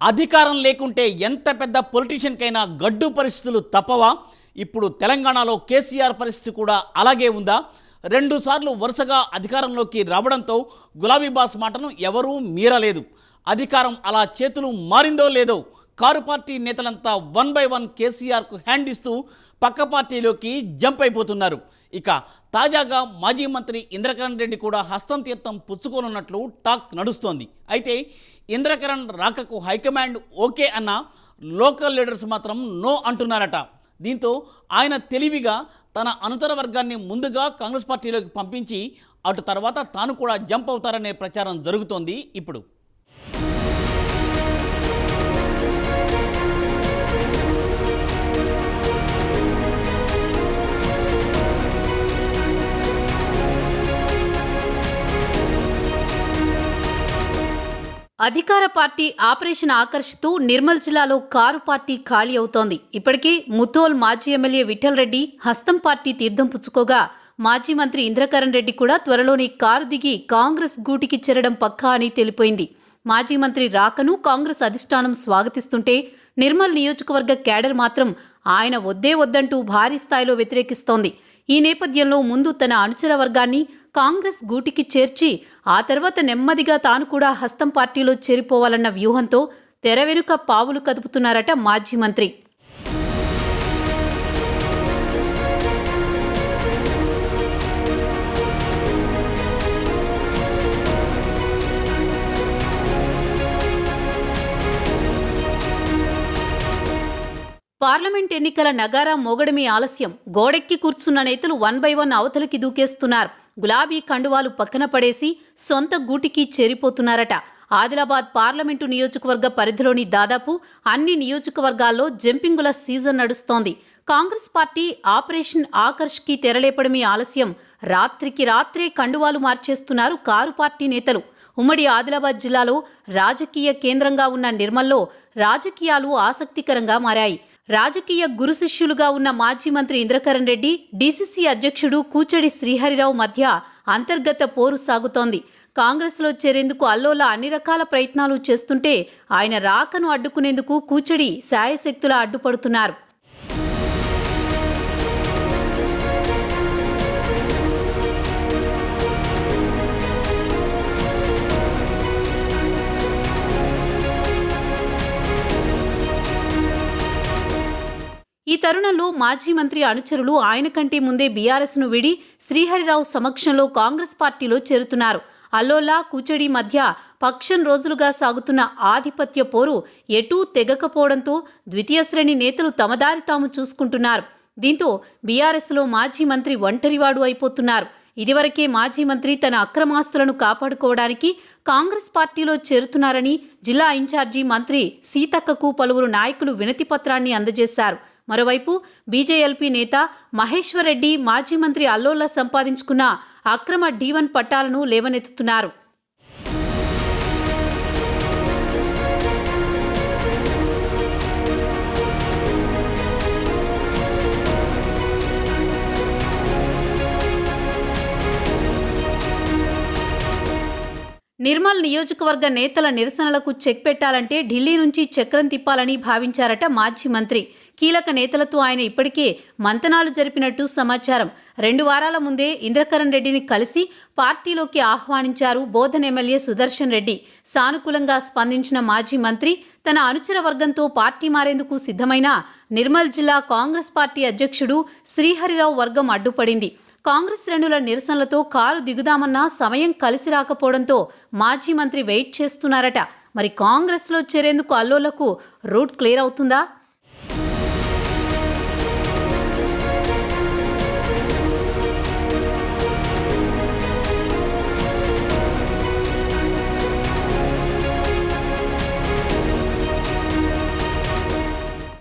అధికారం లేకుంటే ఎంత పెద్ద పొలిటీషియన్కైనా గడ్డు పరిస్థితులు తప్పవా? ఇప్పుడు తెలంగాణలో కేసీఆర్ పరిస్థితి కూడా అలాగే ఉందా? రెండుసార్లు వరుసగా అధికారంలోకి రావడంతో గులాబీ బాస్ మాటను ఎవరూ మీరలేదు. అధికారం అలా చేతులు మారిందో లేదో కారు పార్టీ నేతలంతా వన్ బై వన్ కేసీఆర్కు హ్యాండ్ ఇస్తూ పక్క పార్టీలోకి జంప్ అయిపోతున్నారు. ఇక తాజాగా మాజీ మంత్రి ఇంద్రకరణ్ రెడ్డి కూడా హస్తం తీర్థం పుచ్చుకోనున్నట్లు టాక్ నడుస్తోంది. అయితే ఇంద్రకరణ్ రాకకు హైకమాండ్ ఓకే అన్న లోకల్ లీడర్స్ మాత్రం నో అంటున్నారట. దీంతో ఆయన తెలివిగా తన అనుచర వర్గాన్ని ముందుగా కాంగ్రెస్ పార్టీలోకి పంపించి అటు తర్వాత తాను కూడా జంప్ అవుతారనే ప్రచారం జరుగుతోంది ఇప్పుడు. అధికార పార్టీ ఆపరేషన్ ఆకర్షిస్తూ నిర్మల్ జిల్లాలో కారు పార్టీ ఖాళీ అవుతోంది. ఇప్పటికే ముత్తోల్ మాజీ ఎమ్మెల్యే విఠల్ రెడ్డి హస్తం పార్టీ తీర్థం పుచ్చుకోగా మాజీ మంత్రి ఇంద్రకరణ్ రెడ్డి కూడా త్వరలోనే కారు దిగి కాంగ్రెస్ గూటికి చేరడం పక్కా అని తెలిపోయింది. మాజీ మంత్రి రాకను కాంగ్రెస్ అధిష్టానం స్వాగతిస్తుంటే నిర్మల్ నియోజకవర్గ క్యాడర్ మాత్రం ఆయన వద్దే వద్దంటూ భారీ స్థాయిలో వ్యతిరేకిస్తోంది. ఈ నేపథ్యంలో ముందు తన అనుచర వర్గాన్ని కాంగ్రెస్ గూటికి చేర్చి ఆ తర్వాత నెమ్మదిగా తాను కూడా హస్తం పార్టీలో చేరిపోవాలన్న వ్యూహంతో తెర వెనుక పావులు కదుపుతున్నారట మాజీ మంత్రి. పార్లమెంట్ ఎన్నికల నగారా మోగడమే ఆలస్యం. గోడెక్కి కూర్చున్న నేతలు వన్ బై వన్ అవతలికి దూకేస్తున్నారు. గులాబీ కండువాలు పక్కన పడేసి సొంత గూటికి చేరిపోతున్నారట. ఆదిలాబాద్ పార్లమెంటు నియోజకవర్గ పరిధిలోని దాదాపు అన్ని నియోజకవర్గాల్లో జంపింగుల సీజన్ నడుస్తోంది. కాంగ్రెస్ పార్టీ ఆపరేషన్ ఆకర్ష్కి తెరలేపడమే ఆలస్యం. రాత్రికి రాత్రే కండువాలు మార్చేస్తున్నారు కారు పార్టీ నేతలు. ఉమ్మడి ఆదిలాబాద్ జిల్లాలో రాజకీయ కేంద్రంగా ఉన్న నిర్మల్లో రాజకీయాలు ఆసక్తికరంగా మారాయి. రాజకీయ గురు శిష్యులుగా ఉన్న మాజీ మంత్రి ఇంద్రకరణ్ రెడ్డి డీసీసీ అధ్యక్షుడు కూచడి శ్రీహరిరావు మధ్య అంతర్గత పోరు సాగుతోంది. కాంగ్రెస్లో చేరేందుకు అల్లోల అన్ని రకాల ప్రయత్నాలు చేస్తుంటే ఆయన రాకను అడ్డుకునేందుకు కూచడి శాయశక్తులా అడ్డుపడుతున్నారు. తరుణంలో మాజీ మంత్రి అనుచరులు ఆయన కంటే ముందే బీఆర్ఎస్ను విడి శ్రీహరిరావు సమక్షంలో కాంగ్రెస్ పార్టీలో చేరుతున్నారు. అల్లోలా కూచడి మధ్య పక్షం రోజులుగా సాగుతున్న ఆధిపత్య పోరు ఎటూ తెగకపోవడంతో ద్వితీయ శ్రేణి నేతలు తమదారి తాము చూసుకుంటున్నారు. దీంతో బీఆర్ఎస్లో మాజీ మంత్రి ఒంటరివాడు అయిపోతున్నారు. ఇదివరకే మాజీ మంత్రి తన అక్రమాస్తులను కాపాడుకోవడానికి కాంగ్రెస్ పార్టీలో చేరుతున్నారని జిల్లా ఇన్ఛార్జి మంత్రి సీతక్కకు పలువురు నాయకులు వినతిపత్రాన్ని అందజేశారు. మరోవైపు బీజేఎల్పీ నేత మహేశ్వర్ రెడ్డి మాజీ మంత్రి అల్లోల సంపాదించుకున్న అక్రమ డీవన్ పట్టాలను లేవనెత్తుతున్నారు. నిర్మల్ నియోజకవర్గ నేతల నిరసనలకు చెక్ పెట్టాలంటే ఢిల్లీ నుంచి చక్రం తిప్పాలని భావించారట మాజీ మంత్రి. కీలక నేతలతో ఆయన ఇప్పటికే మంతనాలు జరిపినట్టు సమాచారం. రెండు వారాల ముందే ఇంద్రకరణ్ రెడ్డిని కలిసి పార్టీలోకి ఆహ్వానించారు బోధన్ ఎమ్మెల్యే సుదర్శన్ రెడ్డి. సానుకూలంగా స్పందించిన మాజీ మంత్రి తన అనుచర వర్గంతో పార్టీ మారేందుకు సిద్ధమైన నిర్మల్ జిల్లా కాంగ్రెస్ పార్టీ అధ్యక్షుడు శ్రీహరిరావు వర్గం అడ్డుపడింది. కాంగ్రెస్ శ్రేణుల నిరసనలతో కారు దిగుదామన్నా సమయం కలిసి రాకపోవడంతో మాజీ మంత్రి వెయిట్ చేస్తున్నారట. మరి కాంగ్రెస్లో చేరేందుకు అల్లోలకు రూట్ క్లియర్ అవుతుందా?